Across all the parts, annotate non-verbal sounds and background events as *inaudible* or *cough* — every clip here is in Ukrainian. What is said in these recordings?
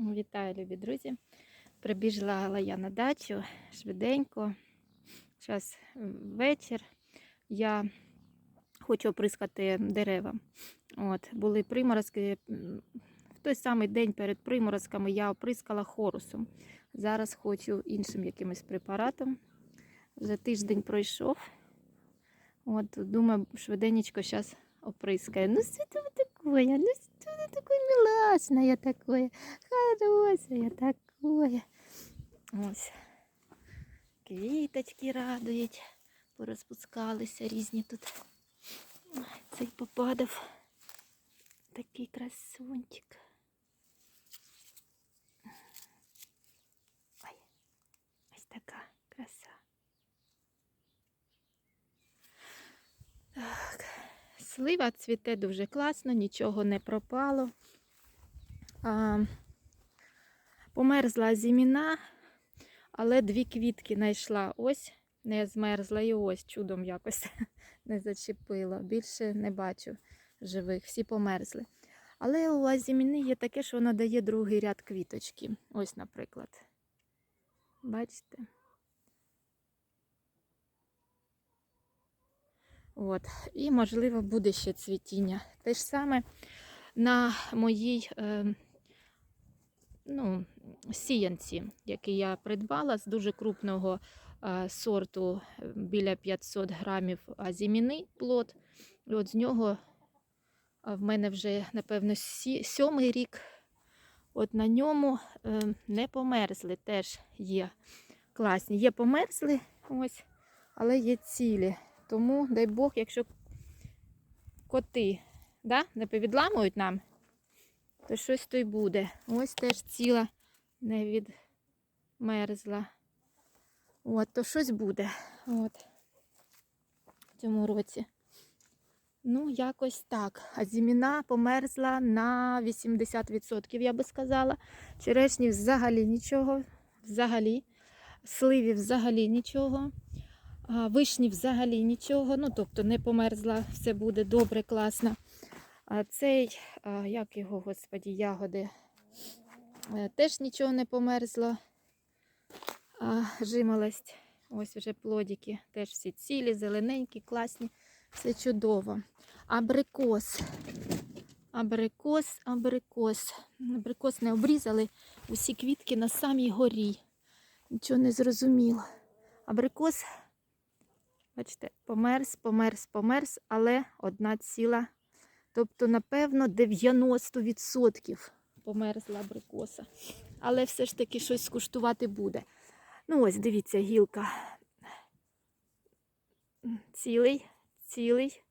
Вітаю, любі друзі. Прибіжала я на дачу швиденько. Зараз вечір. Я хочу оприскати дерева. От, були приморозки. В той самий день перед приморозками я оприскала хорусом. Зараз хочу іншим якимось препаратом. Вже тиждень пройшов. От, думаю, швиденечко зараз оприскаю. Ну, ви такое? Ну, що це такое милашное такое? Хорошее такое. Ось. Квіточки радують. Порозпускалися різні тут. Цей попадав. Такий красунчик. Ой, ось така краса. Так. Слива цвіте дуже класно, нічого не пропало. А, померзла зіміна, але дві квітки знайшла. Ось не змерзла і ось чудом якось *laughs* не зачепила. Більше не бачу живих, всі померзли. Але у азіміни є таке, що воно дає другий ряд квіточки. Ось, наприклад. Бачите? От. І, можливо, буде ще цвітіння. Те ж саме на моїй е, ну, сіянці, який я придбала з дуже крупного е, сорту е, біля 500 грамів азіміни плод. І от з нього в мене вже, напевно, сі, сьомий рік. От на ньому е, не померзли, теж є класні. Є померзли, ось, але є цілі. Тому, дай Бог, якщо коти да, не повідламують нам, то щось то й буде. Ось теж ціла не відмерзла. От, то щось буде. От. В цьому році. Ну, якось так. А зіміна померзла на 80%, я би сказала. Черешні взагалі нічого. Взагалі. Сливі взагалі нічого. А, Вишні взагалі нічого. Ну, тобто не померзла, все буде добре, класно. А цей, як його, господі, ягоди, е, теж нічого не померзло. А, жимолость. Ось вже плодики. Теж всі цілі, зелененькі, класні. Все чудово. Абрикос. Абрикос, абрикос. Абрикос не обрізали. Усі квітки на самій горі. Нічого не зрозуміло. Абрикос, бачите, померз, померз, померз, але одна ціла. Тобто, напевно, 90% померзла абрикоса. Але все ж таки щось скуштувати буде. Ну, ось, дивіться, гілка. Цілий, цілий,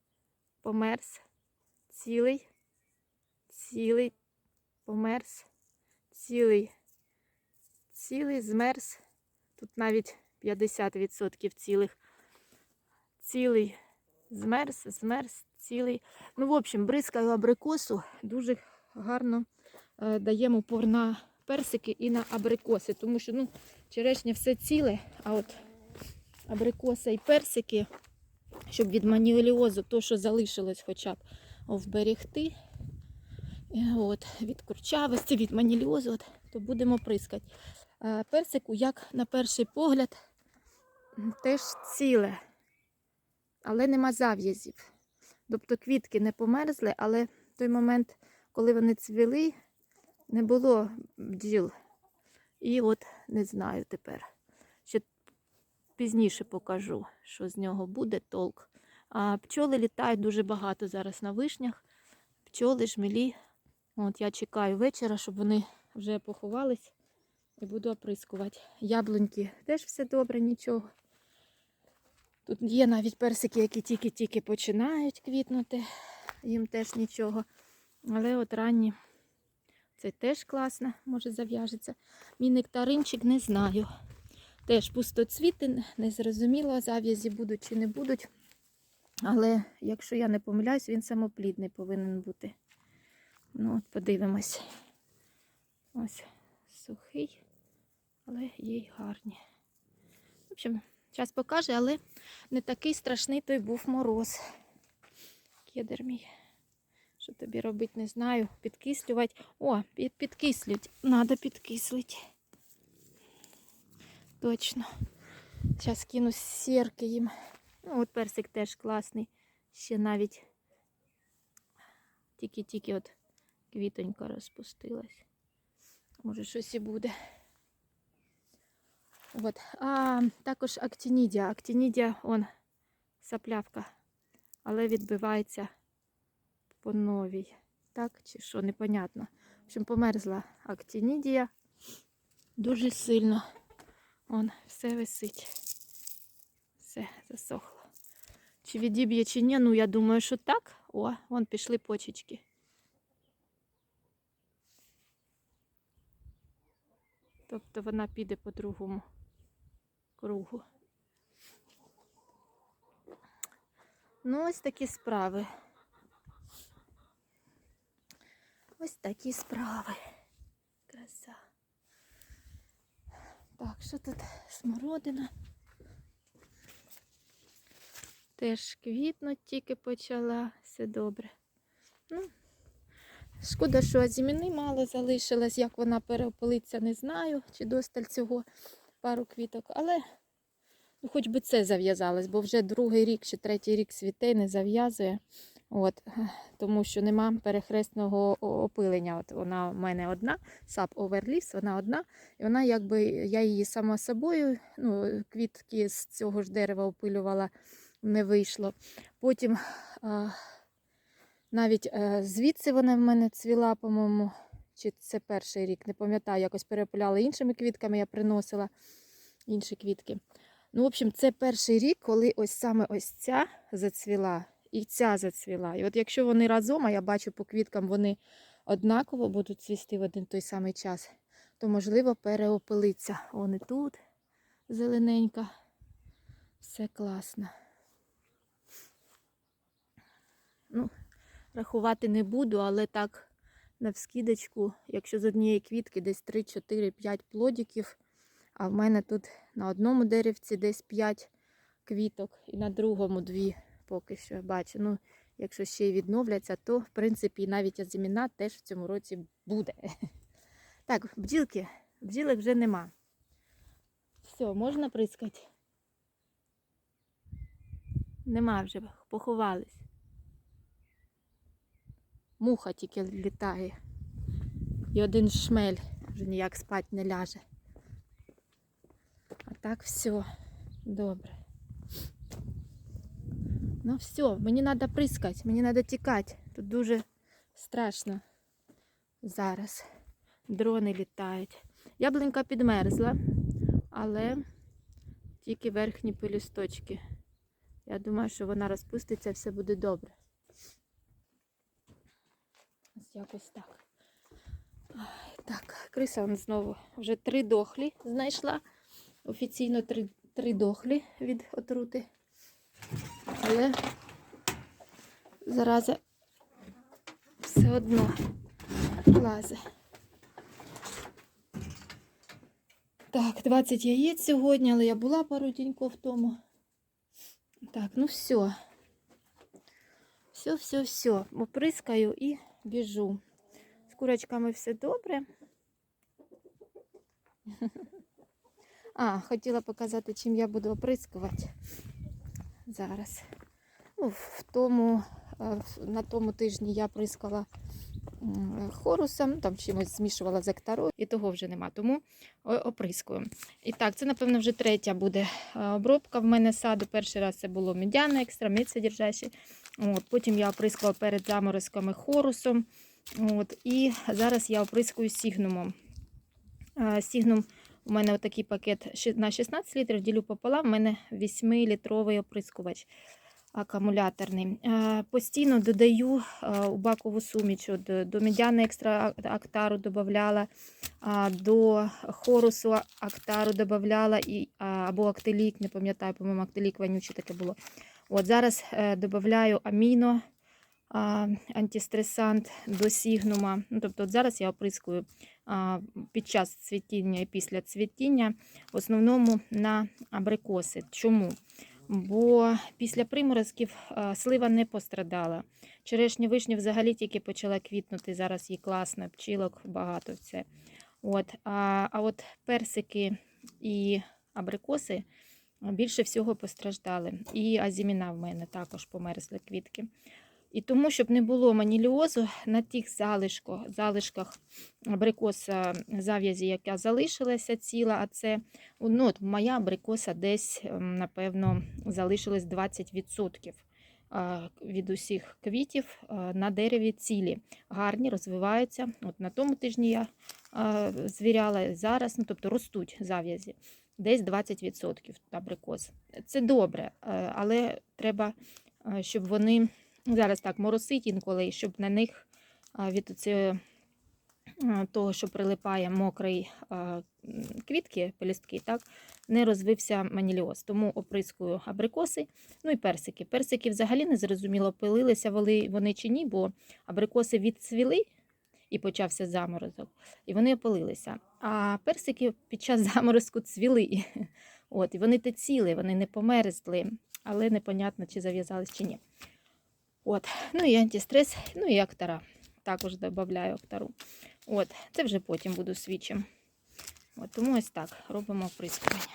померз, цілий, цілий, померз, цілий, цілий, змерз. Тут навіть 50% цілих. Цілий, змерз, змерз, цілий. Ну, в общем, бризкаю абрикосу, дуже гарно е, даємо упор на персики і на абрикоси, тому що ну, черешня все ціле, а от абрикоса і персики, щоб від маніоліозу, то, що залишилось хоча б вберегти, е, от, від курчавості, від маніліозу, от, то будемо прискати. Е, Персику, як на перший погляд, теж ціле, але нема зав'язів. Тобто квітки не померзли, але в той момент, коли вони цвіли, не було бджіл. І от не знаю тепер. Ще пізніше покажу, що з нього буде толк. А пчоли літають дуже багато зараз на вишнях. Пчоли, жмелі. От я чекаю вечора, щоб вони вже поховались і буду оприскувати. Яблуньки теж все добре, нічого. Тут є навіть персики, які тільки-тільки починають квітнути, їм теж нічого. Але от ранні це теж класно, може зав'яжеться. Мій нектаринчик не знаю. Теж пустоцвіти, незрозуміло, зав'язі будуть чи не будуть. Але якщо я не помиляюсь, він самоплідний повинен бути. Ну, от подивимось. Ось сухий, але є й гарні. В общем, час покаже, але не такий страшний той був мороз. Кедр мій. Що тобі робити, не знаю. Підкислювати. О, під, підкислюють. Надо підкислити. Точно. Зараз кину сірки їм. Ну, от персик теж класний. Ще навіть тільки-тільки от квітонька розпустилась. Може, щось і буде. От. А також актинідія. Актинідія, он саплявка, але відбивається по новій. Так, чи що, непонятно. В общем, померзла актинідія дуже сильно. Он все висить. Все засохло. Чи відіб'є, чи ні, ну я думаю, що так. О, вон пішли почечки. Тобто вона піде по другому кругу. Ну, ось такі справи. Ось такі справи. Краса. Так, що тут смородина? Теж квітнуть тільки почала, все добре. Ну, шкода, що зіміни мало залишилось, як вона переопилиться, не знаю, чи досталь цього пару квіток, але ну, хоч би це зав'язалось, бо вже другий рік чи третій рік світей не зав'язує. От, тому що нема перехресного опилення. От вона в мене одна, сап оверліс, вона одна, і вона якби я її сама собою, ну, квітки з цього ж дерева опилювала, не вийшло. Потім а, навіть е, звідси вона в мене цвіла, по-моєму, чи це перший рік, не пам'ятаю, якось перепиляла іншими квітками, я приносила інші квітки. Ну, в общем, це перший рік, коли ось саме ось ця зацвіла і ця зацвіла. І от якщо вони разом, а я бачу по квіткам, вони однаково будуть цвісти в один той самий час, то можливо переопилиться. Вони тут зелененька. Все класно. Ну, рахувати не буду, але так навскідочку, якщо з однієї квітки десь 3, 4, 5 плодиків, а в мене тут на одному деревці десь 5 квіток і на другому 2 поки що бачу. Ну, якщо ще й відновляться, то в принципі навіть азіміна теж в цьому році буде. *laughs* Так, бджілки, бджілок вже нема. Все, можна прискати? Нема вже, поховались. Муха тільки літає. І один шмель вже ніяк спать не ляже. А так все добре. Ну все, мені треба прискати, мені треба тікати. Тут дуже страшно зараз. Дрони літають. Яблунька підмерзла, але тільки верхні пелюсточки. Я думаю, що вона розпуститься, все буде добре. Ось якось так. Так, криса знову вже три дохлі знайшла. Офіційно три, три дохлі від отрути. Але зараза все одно лазе. Так, 20 яєць сьогодні, але я була пару діньків тому. Так, ну все. Все, все, все. Оприскаю і біжу. З курочками все добре. А, хотіла показати, чим я буду оприскувати зараз. Ну, в тому, е, на тому тижні я прискала хорусом, там чимось змішувала з ектарою, і того вже нема, тому оприскую. І так, це, напевно, вже третя буде е, обробка в мене саду. Перший раз це було медяна екстра, міцедержащий. От, потім я оприскувала перед заморозками хорусом. От, і зараз я оприскую сігнумом. Е, Сігнум у мене отакий пакет на 16 літрів, ділю пополам. У мене 8-літровий оприскувач акумуляторний. Е, Постійно додаю е, у бакову суміч. От, До медяни екстра актару додавала, до хорусу актару додавала, і, або актелік, не пам'ятаю, по-моєму, актелік вонюче таке було. От Зараз е, додаю аміно, антистресант до сігнума. Ну, тобто от зараз я оприскую під час цвітіння і після цвітіння, в основному на абрикоси. Чому? Бо після приморозків е, слива не пострадала. Черешня вишня взагалі тільки почала квітнути. Зараз їй класно, пчілок багато в це. От, а, а от персики і абрикоси більше всього постраждали. І азіміна в мене також померзли квітки. І тому, щоб не було маніліозу, на тих залишках, залишках абрикоса зав'язі, яка залишилася ціла, а це ну, от моя абрикоса десь, напевно, залишилось 20% від усіх квітів на дереві цілі. Гарні, розвиваються. От на тому тижні я звіряла зараз, ну, тобто ростуть зав'язі. Десь 20% абрикос. Це добре, е, але треба, е, щоб вони зараз так моросить інколи, щоб на них від оце, того, що прилипає мокрий квітки, пелюстки, так, не розвився маніліоз. Тому оприскую абрикоси, ну і персики. Персики взагалі не зрозуміло, пилилися вони, чи ні, бо абрикоси відцвіли і почався заморозок, і вони опалилися. А персики під час *laughs* заморозку цвіли. От, і вони те ціли, вони не померзли, але непонятно, чи зав'язались, чи ні. От, ну і антистрес, ну і актара. Також додаю актару. От, це вже потім буду свічем. От, тому ось так робимо оприскування.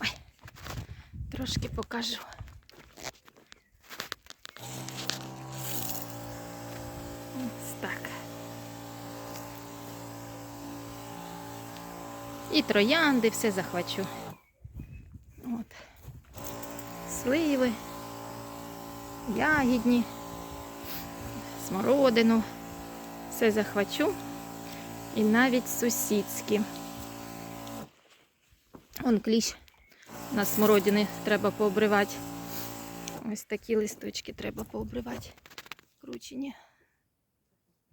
Ой, трошки покажу. Ось так. І троянди, все захвачу. От. Сливи, ягідні, смородину. Все захвачу. І навіть сусідські. Он кліщ на смородини треба пообривати. Ось такі листочки треба пообривати. Кручені.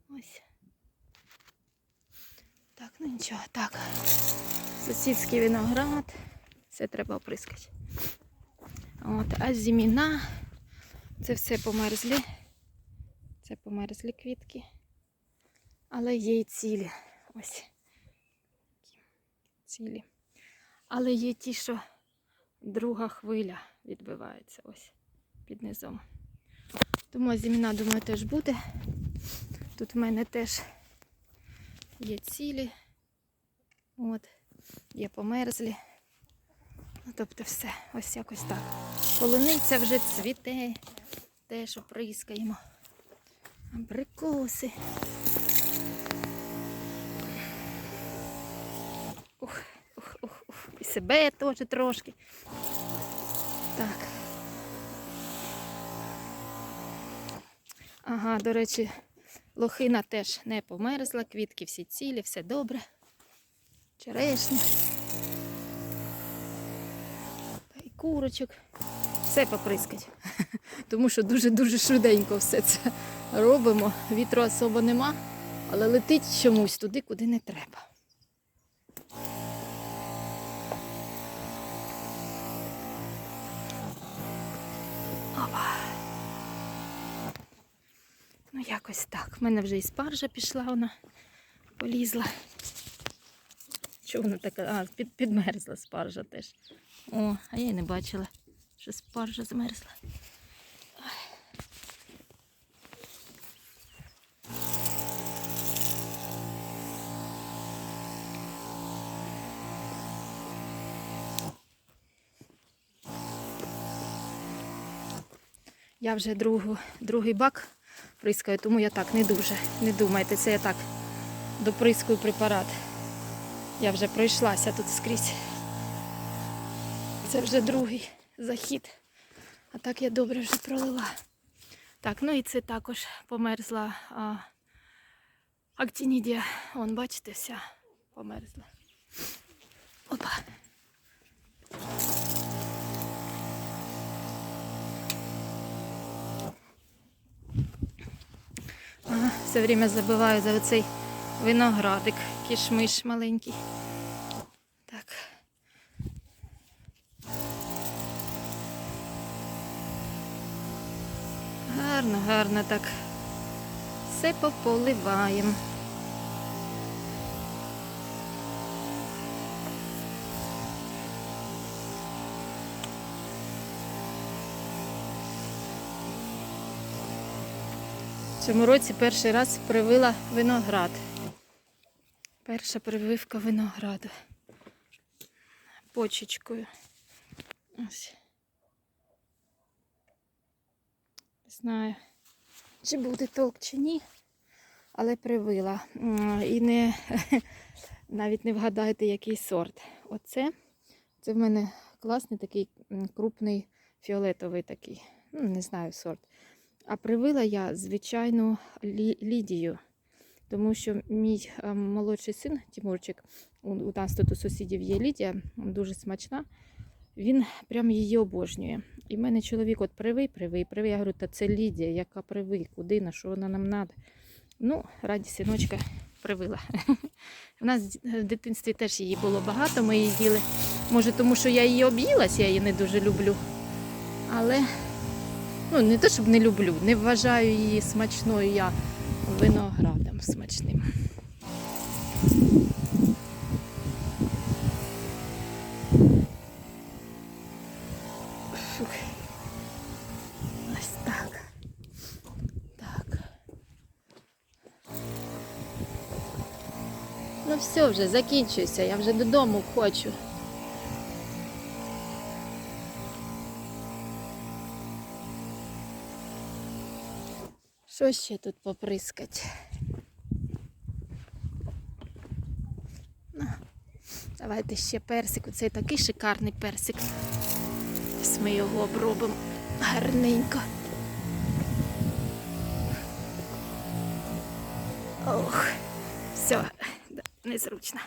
Ось. Так, ну нічого, так. Сусідський виноград. Все треба оприскати. От, а зіміна. Це все померзлі. Це померзлі квітки. Але є й цілі. Ось. Цілі. Але є ті, що друга хвиля відбивається ось під низом. Тому зіміна, думаю, теж буде. Тут в мене теж є цілі. От, є померзлі. Ну, тобто все, ось якось так. Полуниця вже цвіте, теж оприскаємо. Абрикоси. Ух, ух, ух, ух. І себе теж трошки. Так. Ага, до речі, лохина теж не померзла, квітки всі цілі, все добре. Черешня. Та й курочок. Все поприскать. *laughs* Тому що дуже-дуже швиденько все це робимо. Вітру особо нема, але летить чомусь туди, куди не треба. Опа. Ну, якось так. У мене вже і спаржа пішла, вона полізла. Чого вона така? А, під, підмерзла спаржа теж. О, а я й не бачила, що спаржа змерзла. Я вже другу, другий бак прискаю, тому я так не дуже. Не думайте, це я так доприскую препарат. Я вже пройшлася тут скрізь. Це вже другий захід. А так я добре вже пролила. Так, ну і це також померзла а, актинідія. Вон, бачите, вся померзла. Опа. Ага, все время забиваю за оцей виноградик, кішмиш маленький. Гарно, гарно так. Все пополиваємо. В цьому році перший раз привила виноград. Перша прививка винограду. Почечкою. Ось. Знаю, чи буде толк, чи ні, але привила. І не, *laughs* навіть не вгадаєте, який сорт. Оце, це в мене класний такий крупний фіолетовий такий. Ну, не знаю сорт. А привила я звичайну лідію, тому що мій молодший син Тимурчик, у нас тут у сусідів є Лідія, дуже смачна. Він прям її обожнює. І в мене чоловік от привий, привий, привий. Я говорю, та це Лідія, яка привий, куди, на що вона нам треба. Ну, раді синочка привила. *laughs* У нас в дитинстві теж її було багато, ми її їли. Може, тому що я її об'їлась, я її не дуже люблю. Але ну, не те, щоб не люблю, не вважаю її смачною я виноградом смачним. Фух. Ось так. Так. Ну все вже, закінчується, я вже додому хочу. Що ще тут поприскать? Давайте ще персик. Оцей такий шикарний персик. Ось ми його обробимо гарненько. Ох, незручно.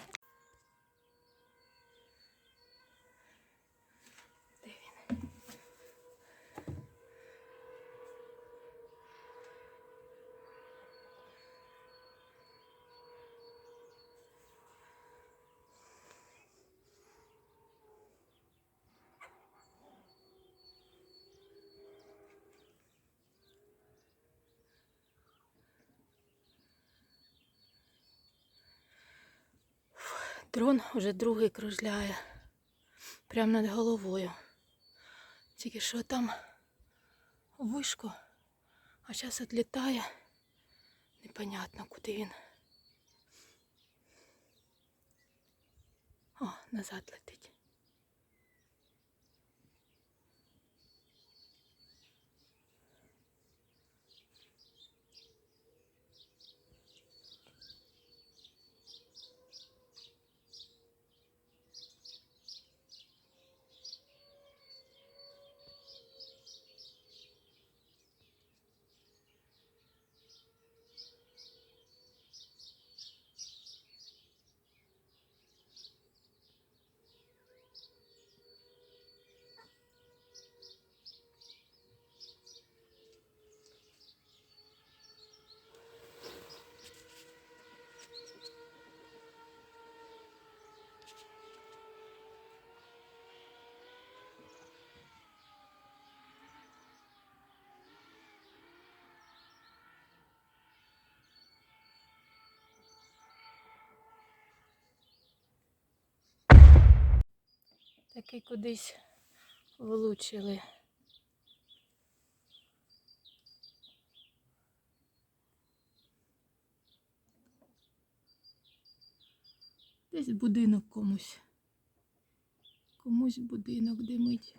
Дрон уже другий кружляє. Прямо над головою. Тільки що там вишко, а зараз відлітає. Непонятно, куди він. О, назад летить. Таки кудись влучили. Десь будинок комусь. Комусь будинок димить.